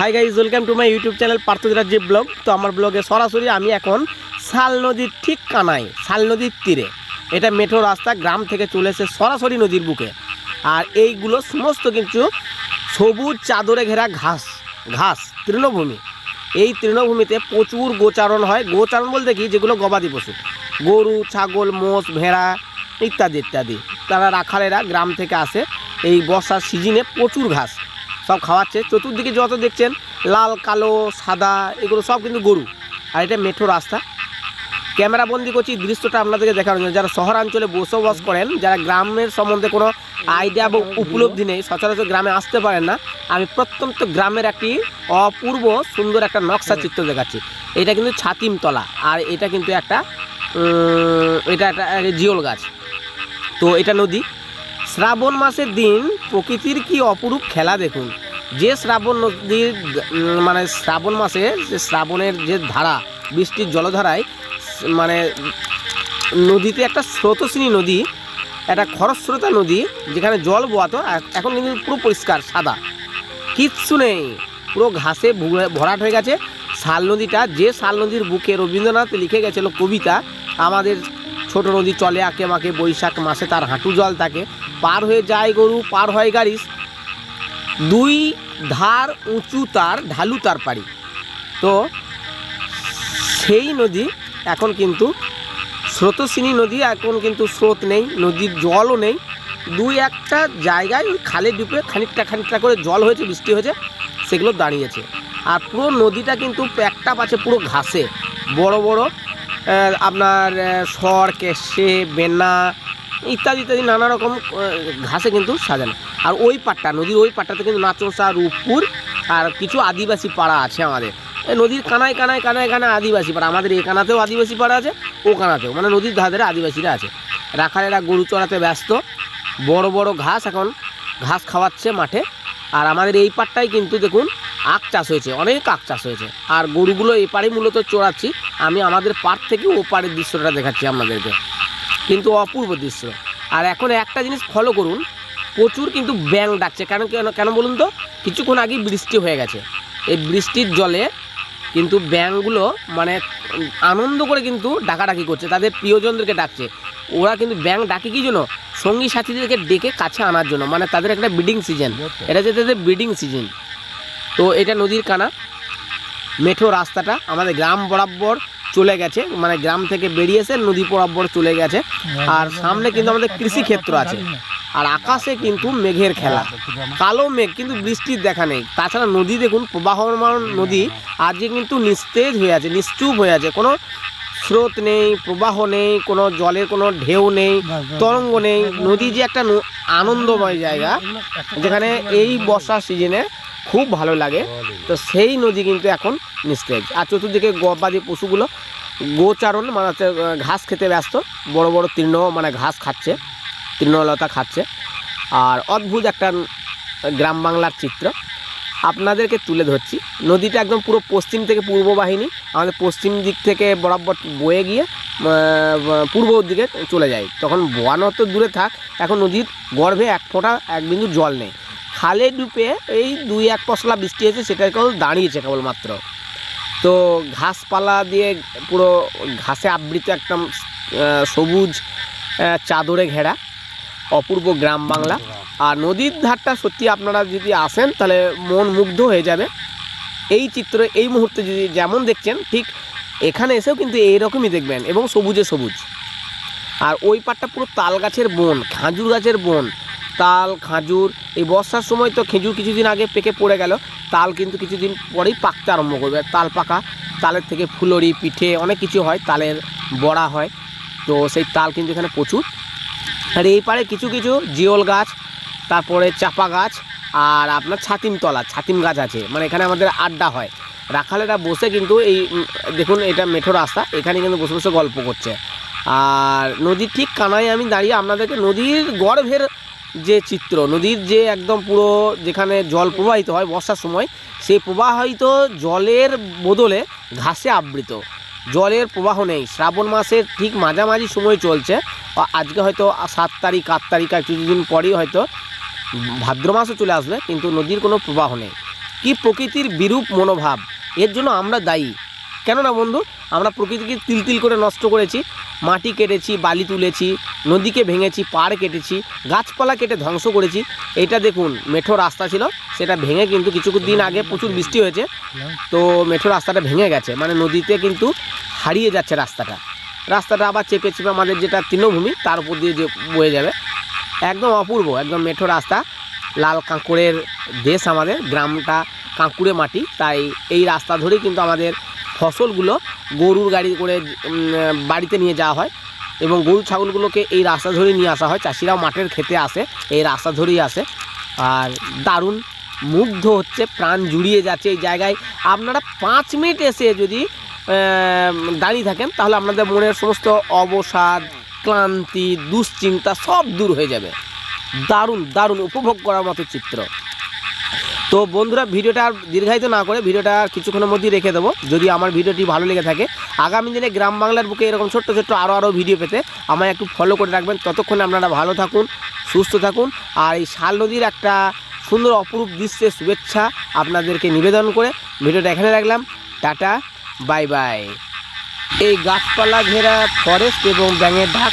Hi guys welcome to my YouTube channel Parthadiraj blog তো আমার ব্লগে সরাসরি আমি এখন শাল নদীর ঠিক কানায়, শাল নদীর তীরে। এটা মেঠো রাস্তা, গ্রাম থেকে চলেছে সরাসরি নদীর বুকে। আর এইগুলো সমস্ত কিন্তু সবুজ চাদরে ঘেরা ঘাস ঘাস, তৃণভূমি। এই তৃণভূমিতে প্রচুর গোচারণ হয়। গোচারণ বলতে কি? যেগুলো গবাদি পশু। গরু, ছাগল, মোষ, ভেড়া ইত্যাদি ইত্যাদি। তারা রাখালেরা গ্রাম থেকে আসে। এই বর্ষার সিজনে প্রচুর ঘাস। সব খাওয়াচ্ছে। চতুর্দিকে যত দেখছেন লাল কালো সাদা এগুলো সব কিন্তু গরু। আর এটা মেট্রো রাস্তা। ক্যামেরা বন্দি করছি দৃশ্যটা আপনাদেরকে দেখানোর জন্য। যারা শহরাঞ্চলে বসবাস করেন যারা গ্রামের সম্বন্ধে কোনো আইডিয়া বা উপলব্ধি নেই সচরাচর গ্রামে আসতে পারেন না। আমি প্রত্যন্ত গ্রামের একটি অপূর্ব সুন্দর একটা নকশা চিত্র দেখাচ্ছি। এটা কিন্তু ছাতিমতলা। আর এটা কিন্তু একটা এটা একটা একটা জিওল গাছ। তো এটা নদী। শ্রাবণ মাসের দিন প্রকৃতির কি অপরূপ খেলা দেখুন। যে শ্রাবণ নদীর মানে শ্রাবণ মাসে যে শ্রাবণের যে ধারা, বৃষ্টির জলধারায় মানে নদীতে একটা স্রোতস্বিনী নদী, একটা খরস্রোতা নদী, যেখানে জল বোয়াতো এখন কিন্তু পুরো পরিষ্কার, সাদা। কিচ্ছু নেই, পুরো ঘাসে ভরাট হয়ে গেছে। শাল নদীটা যে শাল নদীর বুকে রবীন্দ্রনাথ লিখে গেছিল কবিতা, আমাদের ছোট নদী চলে আঁকে মাকে, বৈশাখ মাসে তার হাঁটু জল থাকে পার হয়ে যায় গরু, পার হয় গাড়িস। দুই ধার উঁচু তার, ঢালু তার পাড়ি। তো সেই নদী এখন কিন্তু স্রোতস্বিনী নদী, এখন কিন্তু স্রোত নেই, নদীর জলও নেই। দুই একটা জায়গায় ওই খালে ডুবে খানিকটা খানিকটা করে জল হয়েছে, বৃষ্টি হয়েছে, সেগুলো দাঁড়িয়েছে। আর পুরো নদীটা কিন্তু একটা পাচ্ছে পুরো ঘাসে। বড় বড় আপনার সর কেশে, বেনা, ইত্যাদি ইত্যাদি নানা রকম ঘাসে কিন্তু সাজানো। আর ওই পাটটা নদীর ওই পাটটাতে কিন্তু নাচোসা, রূপপুর, আর কিছু আদিবাসী পাড়া আছে আমাদের। নদীর কানায় কানায় কানায় কানায় আদিবাসী পাড়া। আমাদের এই কানাতেও আদিবাসী পাড়া আছে ও কানাতেও মানে নদীর ধারে আদিবাসীরা আছে। রাখালেরা গরু চড়াতে ব্যস্ত। বড় বড় ঘাস এখন, ঘাস খাওয়াচ্ছে মাঠে। আর আমাদের এই পাটটাই কিন্তু দেখুন আখ চাষ হয়েছে, অনেক আখ চাষ হয়েছে। আর গরুগুলো এই পাড়ে মূলত চড়াচ্ছি, আমি আমাদের পাড় থেকে ও পাড়ের দৃশ্যটা দেখাচ্ছি আপনাদেরকে। কিন্তু অপূর্ব দৃশ্য। আর এখন একটা জিনিস ফলো করুন, প্রচুর কিন্তু ব্যাং ডাকছে। কেন কেন কেন বলুন তো? কিছুক্ষণ আগেই বৃষ্টি হয়ে গেছে। এই বৃষ্টির জলে কিন্তু ব্যাংগুলো মানে আনন্দ করে কিন্তু ডাকাডাকি করছে। তাদের প্রিয়জনদেরকে ডাকছে। ওরা কিন্তু ব্যাং ডাকে কি জন্য? সঙ্গী সাথীদেরকে ডেকে কাছে আনার জন্য। মানে তাদের একটা ব্রিডিং সিজন এটা যে তাদের ব্রিডিং সিজন তো এটা নদীর কানা। মেঠো রাস্তাটা আমাদের গ্রাম বরাবর চলে গেছে মানে গ্রাম থেকে বেরিয়েছে, নদী বরাবর চলে গেছে। আর সামনে কিন্তু আমাদের কৃষি ক্ষেত্র আছে। আর আকাশে কিন্তু মেঘের খেলা। কালো মেঘ, কিন্তু বৃষ্টির দেখা নেই। তাছাড়া নদী দেখুন, প্রবাহমান নদী, আজকে কিন্তু নিস্তেজ হয়ে আছে, নিশ্চুপ হয়ে আছে। কোনো স্রোত নেই, প্রবাহ নেই, কোনো জলের কোনো ঢেউ নেই, তরঙ্গ নেই। নদী যে একটা আনন্দময় জায়গা, যেখানে এই বর্ষার সিজনে খুব ভালো লাগে। তো সেই নদী কিন্তু এখন নিস্তেজ। আর চতুর্দিকে গবাদি পশুগুলো গোচারণ মানে ঘাস খেতে ব্যস্ত। বড় বড় তৃণ মানে ঘাস খাচ্ছে, তৃণলতা খাচ্ছে। আর অদ্ভুত একটা গ্রাম বাংলার চিত্র। আপনাদেরকে তুলে ধরছি। নদীটা একদম পুরো পশ্চিম থেকে পূর্ব বাহিনী, আমাদের পশ্চিম দিক থেকে বরাবর বয়ে গিয়ে পূর্ব দিকে চলে যায়। তখন বোয়ানো তো দূরে থাক, এখন নদীর গর্ভে এক ফোঁটা এক বিন্দু জল নেই। খালে ডুবে এই দুই এক পশলা বৃষ্টি হয়েছে সেটা কেবল দাঁড়িয়েছে কেবলমাত্র। তো ঘাসপালা দিয়ে পুরো ঘাসে আবৃত আহ, সবুজ চাদরে ঘেরা অপূর্ব গ্রাম বাংলা। আর নদীর ধারটা সত্যি আপনারা যদি আসেন তাহলে মন মুগ্ধ হয়ে যাবে। এই চিত্র এই মুহূর্তে যদি যেমন দেখছেন ঠিক এখানে এসেও কিন্তু এইরকমই দেখবেন এবং সবুজে সবুজ। আর ওই পাটটা পুরো তাল গাছের বন খাঁজুর গাছের বন। তাল, খাজুর, এই বর্ষার সময় তো খেজুর কিছুদিন আগে পেকে পড়ে গেল। তাল কিন্তু কিছুদিন পরেই পাকতে আরম্ভ করবে। তাল পাকা, তালের থেকে ফুলরি, পিঠে অনেক কিছু হয়, তালের বড়া হয়। তো সেই তাল কিন্তু এখানে প্রচুর। আর এই পারে কিছু কিছু জিওল গাছ, তারপরে চাপা গাছ আর আপনার ছাতিম তলা ছাতিম গাছ আছে। মানে এখানে আমাদের আড্ডা হয়। রাখালেরা বসে কিন্তু এই, দেখুন এটা মেঠো রাস্তা, এখানে কিন্তু বসে বসে গল্প করছে। আর নদীর ঠিক কানায় আমি দাঁড়িয়ে আপনাদেরকে নদীর গর্ভের যে চিত্র, নদীর যে একদম পুরো যেখানে জল প্রবাহিত হয় বর্ষার সময়, সেই প্রবাহিত জলের বদলে ঘাসে আবৃত। জলের প্রবাহ নেই। শ্রাবণ মাসের ঠিক মাঝামাঝি সময় চলছে। আজকে হয়তো সাত তারিখ, আট তারিখ আর কিছুদিন পরেই হয়তো ভাদ্র মাসও চলে আসবে, কিন্তু নদীর কোনো প্রবাহ নেই। কি প্রকৃতির বিরূপ মনোভাব? এর জন্য আমরা দায়ী। কেননা বন্ধু, আমরা প্রকৃতিকে তিল তিল করে নষ্ট করেছি। মাটি কেটেছি, বালি তুলেছি, নদীকে ভেঙেছি, পাড় কেটেছি, গাছপালা কেটে ধ্বংস করেছি। এটা দেখুন, মেঠো রাস্তা ছিল, সেটা ভেঙে কিন্তু কিছু দিন আগে প্রচুর বৃষ্টি হয়েছে। তো মেঠো রাস্তাটা ভেঙে গেছে মানে নদীতে কিন্তু হারিয়ে যাচ্ছে রাস্তাটা। রাস্তাটা আবার চেপে চেপে আমাদের যেটা তৃণভূমি, তার উপর দিয়ে যে বয়ে যাবে। একদম অপূর্ব, একদম মেঠো রাস্তা। লাল কাঁকুড়ের দেশ আমাদের, গ্রামটা কাঁকুড়ে মাটি, তাই এই রাস্তা ধরেই কিন্তু আমাদের ফসলগুলো গরুর গাড়ি করে বাড়িতে নিয়ে যাওয়া হয় এবং গরু ছাগলগুলোকে এই রাস্তা ধরেই নিয়ে আসা হয়। চাষিরাও মাঠের খেতে আসে, এই রাস্তা ধরেই আসে। আর দারুণ মুগ্ধ হচ্ছে, প্রাণ জুড়িয়ে যাচ্ছে এই জায়গায়। আপনারা পাঁচ মিনিট এসে যদি দাঁড়িয়ে থাকেন, তাহলে আপনাদের মনের সমস্ত অবসাদ, ক্লান্তি, দুশ্চিন্তা সব দূর হয়ে যাবে। দারুণ দারুণ, উপভোগ করার মতো চিত্র। তো বন্ধুরা, ভিডিওটা আর দীর্ঘায়িত না করে ভিডিওটা আর কিছুক্ষণের মধ্যেই রেখে দেবো। যদি আমার ভিডিওটি ভালো লেগে থাকে, আগামী দিনে গ্রাম বাংলার বুকে এরকম ছোট্ট ছোট্ট আরও আরও ভিডিও পেতে আমায় একটু ফলো করে রাখবেন। ততক্ষণে আপনারা ভালো থাকুন, সুস্থ থাকুন, আর এই শাল নদীর একটা সুন্দর অপরূপ দৃশ্যের শুভেচ্ছা আপনাদেরকে নিবেদন করে ভিডিওটা এখানে রাখলাম। Tata, bye bye. এই গাছপালা ঘেরা ফরেস্ট এবং ব্যাঙের ঢাক,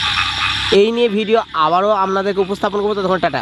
এই নিয়ে ভিডিও আবারও আপনাদেরকে উপস্থাপন করব। তখন টাটা।